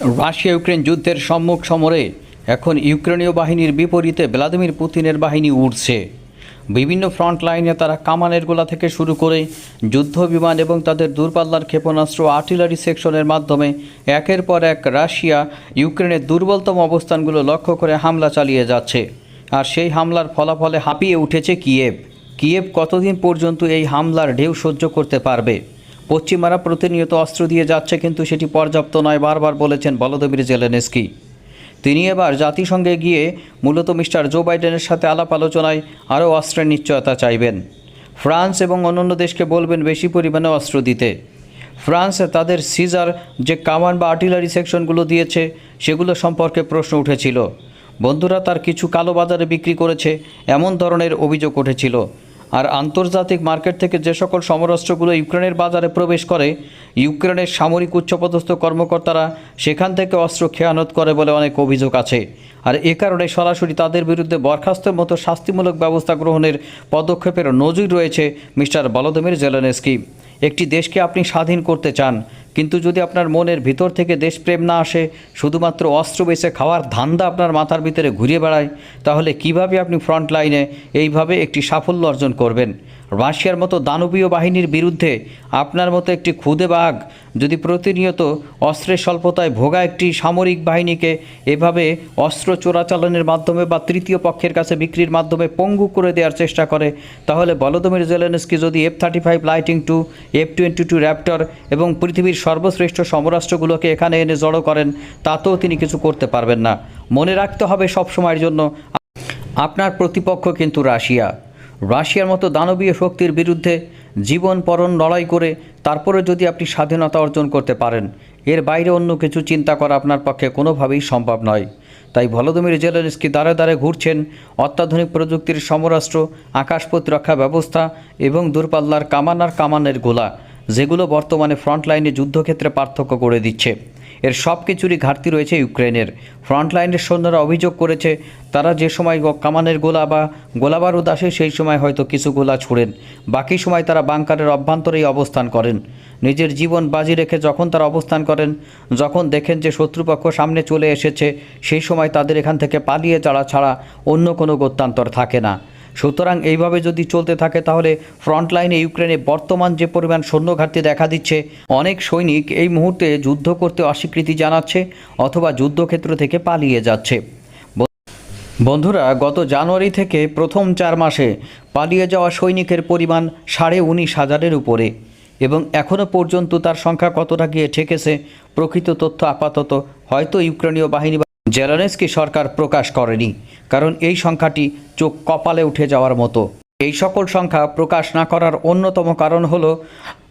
Russia Ukraine যুদ্ধের সম্মুখ সমরে এখন ইউক্রেনীয় বাহিনীর বিপরীতে ভ্লাদিমির পুতিনের বাহিনী উঠছে বিভিন্ন ফ্রন্ট লাইনে তারা কামানের গোলা থেকে শুরু করে যুদ্ধ বিমান এবং তাদের দূরপাল্লার ক্ষেপণাস্ত্র আর্টিলারি সেকশনের মাধ্যমে একের পর এক রাশিয়া ইউক্রেনের দুর্বলতম অবস্থানগুলো লক্ষ্য করে হামলা চালিয়ে যাচ্ছে। আর সেই হামলার ফলাফলে হাঁপিয়ে উঠেছে কিয়েভ। কিয়েভ কতদিন পর্যন্ত এই হামলার ঢেউ সহ্য করতে পারবে? পশ্চিমারা প্রতিনিয়ত অস্ত্র দিয়ে যাচ্ছে, কিন্তু সেটি পর্যাপ্ত নয়, বারবার বলেছেন বলদবীর জেলেনেস্কি। তিনি এবার জাতিসংঘে গিয়ে মূলত মিস্টার জো বাইডেনের সাথে আলাপ আলোচনায় আরও অস্ত্রের নিশ্চয়তা চাইবেন। ফ্রান্স এবং অন্যান্য দেশকে বলবেন বেশি পরিমাণে অস্ত্র দিতে। ফ্রান্স তাদের সিজার, যে কামান বা আর্টিলারি সেকশনগুলো দিয়েছে, সেগুলো সম্পর্কে প্রশ্ন উঠেছিল। বন্ধুরা তার কিছু কালো বাজারে বিক্রি করেছে, এমন ধরনের অভিযোগ উঠেছিল। আর আন্তর্জাতিক মার্কেট থেকে যে সকল সমরাস্ত্রগুলো ইউক্রেনের বাজারে প্রবেশ করে, ইউক্রেনের সামরিক উচ্চপদস্থ কর্মকর্তারা সেখান থেকে অস্ত্র খেয়ানত করে বলে অনেক অভিযোগ আছে। আর এ কারণে সরাসরি তাদের বিরুদ্ধে বরখাস্তের মতো শাস্তিমূলক ব্যবস্থা গ্রহণের পদক্ষেপের নজির রয়েছে মিস্টার বলদমির জেলেনস্কি। একটি দেশকে আপনি স্বাধীন করতে চান। কিন্তু যদি আপনার মনের ভিতর থেকে দেশপ্রেম না আসে, শুধুমাত্র অস্ত্র বেছে খাওয়ার ধান্দা আপনার মাথার ভিতরে ঘুরিয়ে বেড়ায়, তাহলে কীভাবে আপনি ফ্রন্ট লাইনে এইভাবে একটি সাফল্য অর্জন করবেন? রাশিয়ার মতো দানবীয় বাহিনীর বিরুদ্ধে আপনার মতো একটি খুদে বাঘ যদি প্রতিনিয়ত অস্ত্রের স্বল্পতায় ভোগা একটি সামরিক বাহিনীকে এভাবে অস্ত্র চোরাচালানের মাধ্যমে বা তৃতীয় পক্ষের কাছে বিক্রির মাধ্যমে পঙ্গু করে দেওয়ার চেষ্টা করে, তাহলে বলদমির জেলেনস্কি যদি F thirty five Lightning two F twenty two Raptor এবং পৃথিবীর সর্বশ্রেষ্ঠ সমরাষ্ট্রগুলোকে এখানে এনে জড়ো করেন, তাতেও তিনি কিছু করতে পারবেন না। মনে রাখতে হবে সবসময়ের জন্য, আপনার প্রতিপক্ষ কিন্তু রাশিয়া। রাশিয়ার মতো দানবীয় শক্তির বিরুদ্ধে জীবন পরণ লড়াই করে তারপরে যদি আপনি স্বাধীনতা অর্জন করতে পারেন, এর বাইরে অন্য কিছু চিন্তা করা আপনার পক্ষে কোনোভাবেই সম্ভব নয়। তাই ভলোদমির জেলেনস্কি দ্বারে দ্বারে ঘুরছেন অত্যাধুনিক প্রযুক্তির সমরাষ্ট্র আকাশ প্রতিরক্ষা ব্যবস্থা এবং দূরপাল্লার কামানার কামানের গোলা, যেগুলো বর্তমানে ফ্রন্টলাইনে যুদ্ধক্ষেত্রে পার্থক্য করে দিচ্ছে। এর সব কিছুরই ঘাটতি রয়েছে ইউক্রেনের ফ্রন্টলাইনের সৈন্যরা অভিযোগ করেছে, তারা যে সময় কামানের গোলা বা গোলাবারুদ আসে, সেই সময় হয়তো কিছু গোলা ছুড়েন। বাকি সময় তারা বাংকারের অভ্যন্তরেই অবস্থান করেন। নিজের জীবন বাজি রেখে যখন তারা অবস্থান করেন, যখন দেখেন যে শত্রুপক্ষ সামনে চলে এসেছে, সেই সময় তাদের এখান থেকে পালিয়ে যাওয়া ছাড়া অন্য কোনো গত্যান্তর থাকে না। সুতরাং এইভাবে যদি চলতে থাকে, তাহলে ফ্রন্ট লাইনে ইউক্রেনে বর্তমান যে পরিমাণ সৈন্য ঘাটতি দেখা দিচ্ছে, অনেক সৈনিক এই মুহূর্তে যুদ্ধ করতে অস্বীকৃতি জানাচ্ছে অথবা যুদ্ধক্ষেত্র থেকে পালিয়ে যাচ্ছে। বন্ধুরা, গত জানুয়ারি থেকে প্রথম চার মাসে পালিয়ে যাওয়া সৈনিকের পরিমাণ সাড়ে উনিশ হাজারের উপরে, এবং এখনও পর্যন্ত তার সংখ্যা কতটা গিয়ে ঠেকেছে, প্রকৃত তথ্য আপাতত হয়তো ইউক্রেনীয় বাহিনী জেলানেস্কি সরকার প্রকাশ করেনি, কারণ এই সংখ্যাটি চোখ কপালে উঠে যাওয়ার মতো। এই সকল সংখ্যা প্রকাশ না করার অন্যতম কারণ হল,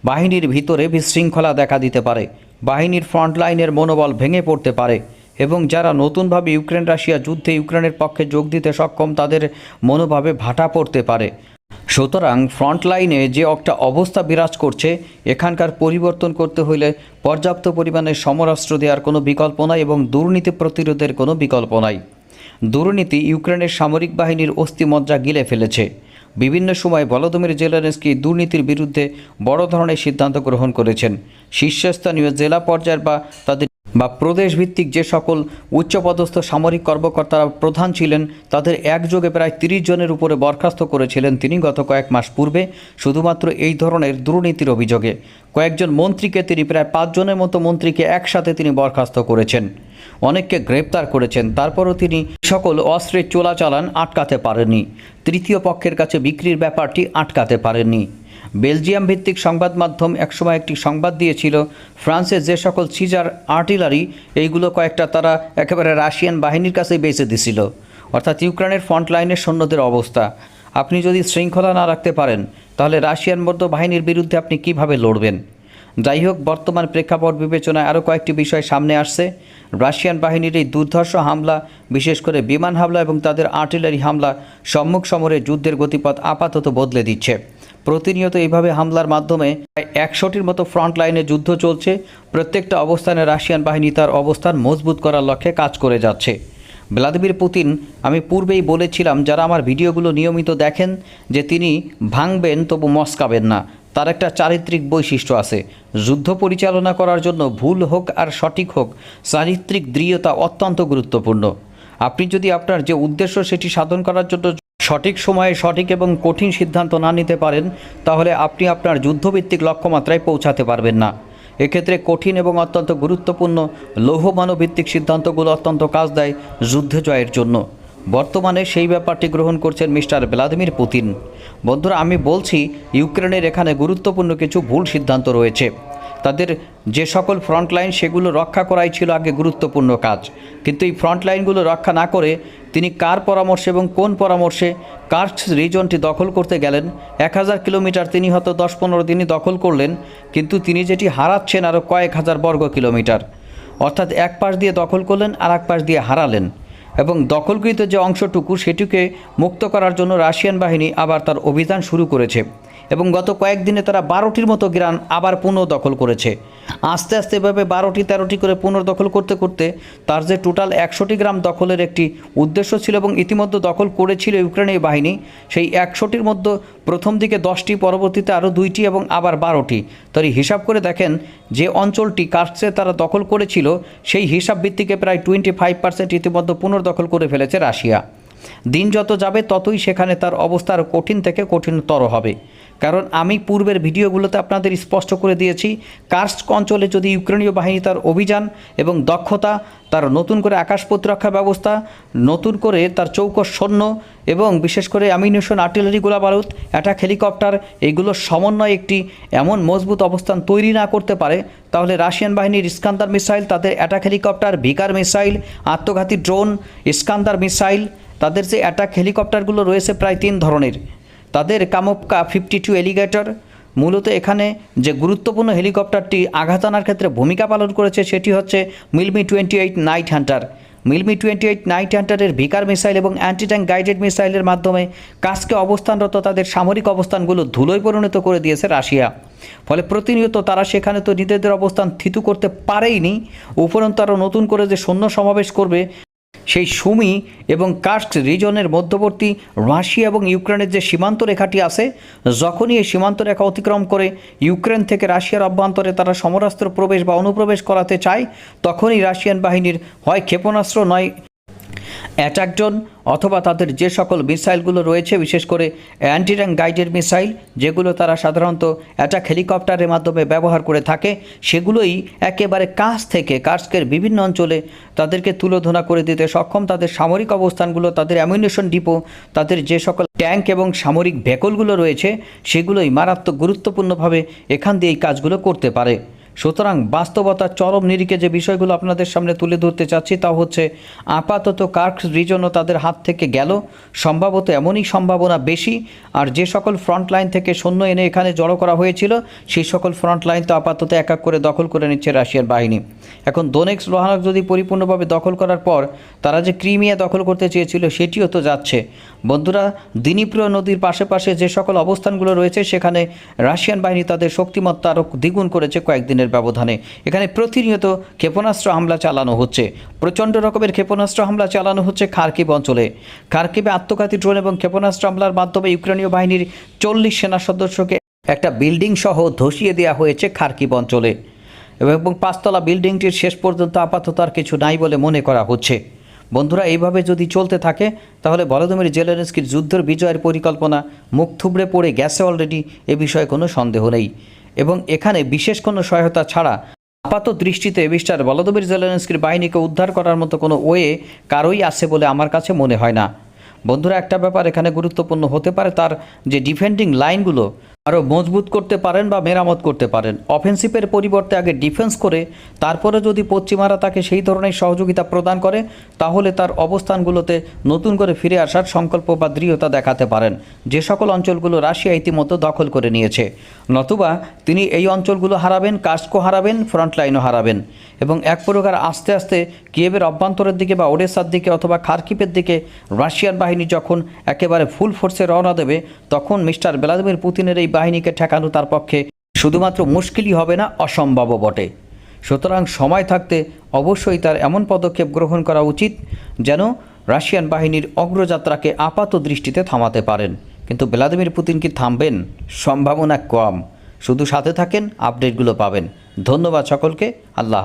বাহিনীর ভিতরে বিশৃঙ্খলা দেখা দিতে পারে, বাহিনীর ফ্রন্ট লাইনের মনোবল ভেঙে পড়তে পারে, এবং যারা নতুনভাবে ইউক্রেন রাশিয়া যুদ্ধে ইউক্রেনের পক্ষে যোগ দিতে সক্ষম, তাদের মনোভাবে ভাটা পড়তে পারে। সুতরাং ফ্রন্ট লাইনে যে একটা অবস্থা বিরাজ করছে, এখানকার পরিবর্তন করতে হইলে পর্যাপ্ত পরিমাণে সমরাস্ত্র দেওয়ার কোনো বিকল্প নাই এবং দুর্নীতি প্রতিরোধের কোনো বিকল্প নাই। দুর্নীতি ইউক্রেনের সামরিক বাহিনীর অস্থিমজ্জা গিলে ফেলেছে। বিভিন্ন সময় ভলোদমির জেলারেন্সকি দুর্নীতির বিরুদ্ধে বড় ধরনের সিদ্ধান্ত গ্রহণ করেছেন। শীর্ষস্থানীয় জেলা পর্যায়ের বা তাদের বা প্রদেশ ভিত্তিক যে সকল উচ্চপদস্থ সামরিক কর্মকর্তারা প্রধান ছিলেন, তাদের একযোগে প্রায় তিরিশ জনের উপরে বরখাস্ত করেছিলেন তিনি গত কয়েক মাস পূর্বে, শুধুমাত্র এই ধরনের দুর্নীতির অভিযোগে। কয়েকজন মন্ত্রীকে তিনি প্রায় পাঁচজনের মতো মন্ত্রীকে একসাথে তিনি বরখাস্ত করেছেন। অনেককে গ্রেপ্তার করেছেন, তারপরও তিনি সকল অস্ত্রের চোলাচালান আটকাতে পারেননি। তৃতীয় পক্ষের কাছে বিক্রির ব্যাপারটি আটকাতে পারেননি। বেলজিয়াম ভিত্তিক সংবাদ মাধ্যম একসময় একটি সংবাদ দিয়েছিল, ফ্রান্সে যে সকল সিজার আর্টিলারি, এইগুলো কয়েকটা তারা একেবারে রাশিয়ান বাহিনীর কাছেই বেঁচে দিছিল। অর্থাৎ ইউক্রেনের ফ্রন্ট লাইনের সৈন্যদের অবস্থা। আপনি যদি শৃঙ্খলা না রাখতে পারেন, তাহলে রাশিয়ান মধ্য বাহিনীর বিরুদ্ধে আপনি কীভাবে লড়বেন? যাই হোক, বর্তমান প্রেক্ষাপট বিবেচনায় আরও কয়েকটি বিষয় সামনে আসছে। রাশিয়ান বাহিনীর এই দুর্ধর্ষ হামলা, বিশেষ করে বিমান হামলা এবং তাদের আর্টিলারি হামলা সম্মুখ সমরে যুদ্ধের গতিপথ আপাতত বদলে দিচ্ছে। প্রতিনিয়ত এইভাবে হামলার মাধ্যমে প্রায় একশোটির মতো ফ্রন্ট লাইনে যুদ্ধ চলছে। প্রত্যেকটা অবস্থানে রাশিয়ান বাহিনী তার অবস্থান মজবুত করার লক্ষ্যে কাজ করে যাচ্ছে। ভ্লাদিমির পুতিন, আমি পূর্বেই বলেছিলাম, যারা আমার ভিডিওগুলো নিয়মিত দেখেন, যে তিনি ভাঙবেন তবু মস্কাবেন না। তার একটা চারিত্রিক বৈশিষ্ট্য আছে। যুদ্ধ পরিচালনা করার জন্য ভুল হোক আর সঠিক হোক, চারিত্রিক দৃঢ়তা অত্যন্ত গুরুত্বপূর্ণ। আপনি যদি আপনার যে উদ্দেশ্য সেটি সাধন করার জন্য সঠিক সময়ে সঠিক এবং কঠিন সিদ্ধান্ত না নিতে পারেন, তাহলে আপনি আপনার যুদ্ধভিত্তিক লক্ষ্যমাত্রায় পৌঁছাতে পারবেন না। এক্ষেত্রে কঠিন এবং অত্যন্ত গুরুত্বপূর্ণ লৌহমানভিত্তিক সিদ্ধান্তগুলো অত্যন্ত কাজ দেয় যুদ্ধ জয়ের জন্য। বর্তমানে সেই ব্যাপারটি গ্রহণ করছেন মিস্টার ভ্লাদিমির পুতিন। বন্ধুরা, আমি বলছি, ইউক্রেনের এখানে গুরুত্বপূর্ণ কিছু ভুল সিদ্ধান্ত রয়েছে। তাদের যে সকল ফ্রন্ট লাইন সেগুলো রক্ষা করাই ছিল আগে গুরুত্বপূর্ণ কাজ। কিন্তু এই ফ্রন্ট লাইনগুলো রক্ষা না করে তিনি কার পরামর্শে এবং কোন পরামর্শে কার রিজনটি দখল করতে গেলেন? এক হাজার কিলোমিটার তিনি হয়তো দশ পনেরো দিনই দখল করলেন, কিন্তু তিনি যেটি হারাচ্ছেন আরও কয়েক হাজার বর্গ কিলোমিটার। অর্থাৎ এক পাশ দিয়ে দখল করলেন আর এক পাশ দিয়ে হারালেন। এবং দখলকৃত যে অংশটুকু সেটিকে মুক্ত করার জন্য রাশিয়ান বাহিনী আবার তার অভিযান শুরু করেছে। এবং গত কয়েকদিনে তারা বারোটির মতো গ্রাম আবার পুনর্দখল করেছে। আস্তে আস্তে এভাবে বারোটি, তেরোটি করে পুনর্দখল করতে করতে তার যে টোটাল একশোটি গ্রাম দখলের একটি উদ্দেশ্য ছিল এবং ইতিমধ্যে দখল করেছিল ইউক্রেনীয় বাহিনী, সেই একশোটির মধ্যে প্রথম দিকে দশটি, পরবর্তীতে আরও দুইটি এবং আবার বারোটি। তার হিসাব করে দেখেন যে অঞ্চলটি কার্সে তারা দখল করেছিল, সেই হিসাব ভিত্তিকে প্রায় টোয়েন্টি ফাইভ পার্সেন্ট ইতিমধ্যে পুনর্দখল করে ফেলেছে রাশিয়া। দিন যত যাবে ততই সেখানে তার অবস্থা আরও কঠিন থেকে কঠিনতর হবে। কারণ আমি পূর্বের ভিডিওগুলোতে আপনাদের স্পষ্ট করে দিয়েছি, কার্স্ক অঞ্চলে যদি ইউক্রেনীয় বাহিনী তার অভিযান এবং দক্ষতা, তার নতুন করে আকাশ প্রতিরক্ষা ব্যবস্থা, নতুন করে তার চৌকস সৈন্য এবং বিশেষ করে অ্যামিনেশন আর্টিলারি গোলা বারুদ অ্যাটাক হেলিকপ্টার এইগুলোর সমন্বয় একটি এমন মজবুত অবস্থান তৈরি না করতে পারে, তাহলে রাশিয়ান বাহিনীর ইস্কান্দার মিসাইল, তাদের অ্যাটাক হেলিকপ্টার ভিকার মিসাইল, আত্মঘাতী ড্রোন ইস্কান্দার মিসাইল তাদের যে অ্যাটাক হেলিকপ্টারগুলো রয়েছে প্রায় তিন ধরনের। তাদের কামপকা ফিফটি টু এলিগেটর মূলত এখানে যে গুরুত্বপূর্ণ হেলিকপ্টারটি আঘাত আনার ক্ষেত্রে ভূমিকা পালন করেছে সেটি হচ্ছে Mil Mi twenty eight Night Hunter Mil Mi twenty eight Night হান্টারের Vikhr missile এবং অ্যান্টি ট্যাঙ্ক গাইডেড মিসাইলের মাধ্যমে কাজকে অবস্থানরত তাদের সামরিক অবস্থানগুলো ধুলোয় পরিণত করে দিয়েছে রাশিয়া। ফলে প্রতিনিয়ত তারা সেখানে তো নিজেদের অবস্থান থিতু করতে পারেইনি। উপরন্তু আরও নতুন করে যে সৈন্য সমাবেশ করবে সেই সুমি এবং কাস্ট রিজনের মধ্যবর্তী রাশিয়া এবং ইউক্রেনের যে সীমান্ত রেখাটি আছে, যখনই এই সীমান্ত রেখা অতিক্রম করে ইউক্রেন থেকে রাশিয়ার অভ্যন্তরে তারা সমরাস্ত্র প্রবেশ বা অনুপ্রবেশ করাতে চায়, তখনই রাশিয়ান বাহিনীর হয় ক্ষেপণাস্ত্র, নয় অ্যাটাকড্রোন অথবা তাদের যে সকল মিসাইলগুলো রয়েছে, বিশেষ করে অ্যান্টি ট্যাঙ্ক গাইডেড মিসাইল, যেগুলো তারা সাধারণত অ্যাটাক হেলিকপ্টারের মাধ্যমে ব্যবহার করে থাকে, সেগুলোই একেবারে কাছ থেকে কার্স্কের বিভিন্ন অঞ্চলে তাদেরকে তুলোধনা করে দিতে সক্ষম। তাদের সামরিক অবস্থানগুলো, তাদের অ্যামিউনেশন ডিপো, তাদের যে সকল ট্যাঙ্ক এবং সামরিক ভেকলগুলো রয়েছে, সেগুলোই মারাত্মক গুরুত্বপূর্ণভাবে এখান দিয়ে এই কাজগুলো করতে পারে। সুতরাং বাস্তবতার চরম নিরিখে যে বিষয়গুলো আপনাদের সামনে তুলে ধরতে চাচ্ছি তা হচ্ছে, আপাতত কার্ক রিজনও তাদের হাত থেকে গেল। সম্ভবত এমনই সম্ভাবনা বেশি। আর যে সকল ফ্রন্ট লাইন থেকে সৈন্য এনে এখানে জড়ো করা হয়েছিল, সেই সকল ফ্রন্ট লাইন তো আপাতত এক এক করে দখল করে নিচ্ছে রাশিয়ার বাহিনী। এখন দোনেক্স লোহানক যদি পরিপূর্ণভাবে দখল করার পর তারা যে ক্রিমিয়া দখল করতে চেয়েছিল, সেটিও তো যাচ্ছে। বন্ধুরা, দিনীপ্রিয় নদীর পাশে পাশে যে সকল অবস্থানগুলো রয়েছে, সেখানে রাশিয়ান বাহিনী তাদের শক্তিমত্তা আরও দ্বিগুণ করেছে কয়েকদিনের ব্যবধানে। এখানে প্রতিনিয়ত ক্ষেপণাস্ত্র হামলা চালানো হচ্ছে। প্রচণ্ড রকমের ক্ষেপণাস্ত্র হামলা চালানো হচ্ছে খার্কিব অঞ্চলে। খার্কিবে আত্মঘাতী ড্রোন এবং ক্ষেপণাস্ত্র হামলার মাধ্যমে ইউক্রেনীয় বাহিনীর চল্লিশ সেনা সদস্যকে একটা বিল্ডিং সহ ধসিয়ে দেওয়া হয়েছে খার্কিব অঞ্চলে। এবং পাঁচতলা বিল্ডিংটির শেষ পর্যন্ত আপাতত আর কিছু নাই বলে মনে করা হচ্ছে। বন্ধুরা, এইভাবে যদি চলতে থাকে, তাহলে ভলোদিমির জেলেনস্কির যুদ্ধের বিজয়ের পরিকল্পনা মুখ থুবড়ে পড়ে গেছে অলরেডি, এ বিষয়ে কোনো সন্দেহ নেই। এবং এখানে বিশেষ কোনো সহায়তা ছাড়া আপাত দৃষ্টিতে মিস্টার ভলোদিমির জেলেনস্কির বাহিনীকে উদ্ধার করার মতো কোনো ওয়ে কারোই আছে বলে আমার কাছে মনে হয় না। বন্ধুরা, একটা ব্যাপার এখানে গুরুত্বপূর্ণ হতে পারে তার যে ডিফেন্ডিং লাইনগুলো আরও মজবুত করতে পারেন বা মেরামত করতে পারেন। অফেন্সিভের পরিবর্তে আগে ডিফেন্স করে, তারপরে যদি পশ্চিমারা তাকে সেই ধরনের সহযোগিতা প্রদান করে, তাহলে তার অবস্থানগুলোতে নতুন করে ফিরে আসার সংকল্প বা দৃঢ়তা দেখাতে পারেন। যে সকল অঞ্চলগুলো রাশিয়া ইতিমধ্যে দখল করে নিয়েছে। নতুবা তিনি এই অঞ্চলগুলো হারাবেন, কাস্কো হারাবেন ফ্রন্ট লাইনও হারাবেন। এবং এক প্রকার আস্তে আস্তে কিয়েবের অভ্যন্তরের দিকে বা ওডেসার দিকে অথবা খার্কিপের দিকে রাশিয়ান বাহিনী যখন একেবারে ফুল ফোর্সে রওনা দেবে, তখন মিস্টার ভ্লাদিমির পুতিনের এই বাহিনীকে ঠেকানো তার পক্ষে শুধুমাত্র মুশকিলই হবে না, অসম্ভবও বটে। সুতরাং সময় থাকতে অবশ্যই তার এমন পদক্ষেপ গ্রহণ করা উচিত যেন রাশিয়ান বাহিনীর অগ্রযাত্রাকে আপাত দৃষ্টিতে থামাতে পারেন। কিন্তু ভ্লাদিমির পুতিন কি থামবেন? সম্ভাবনা কম। শুধু সাথে থাকেন, আপডেটগুলো পাবেন। ধন্যবাদ সকলকে। আল্লাহ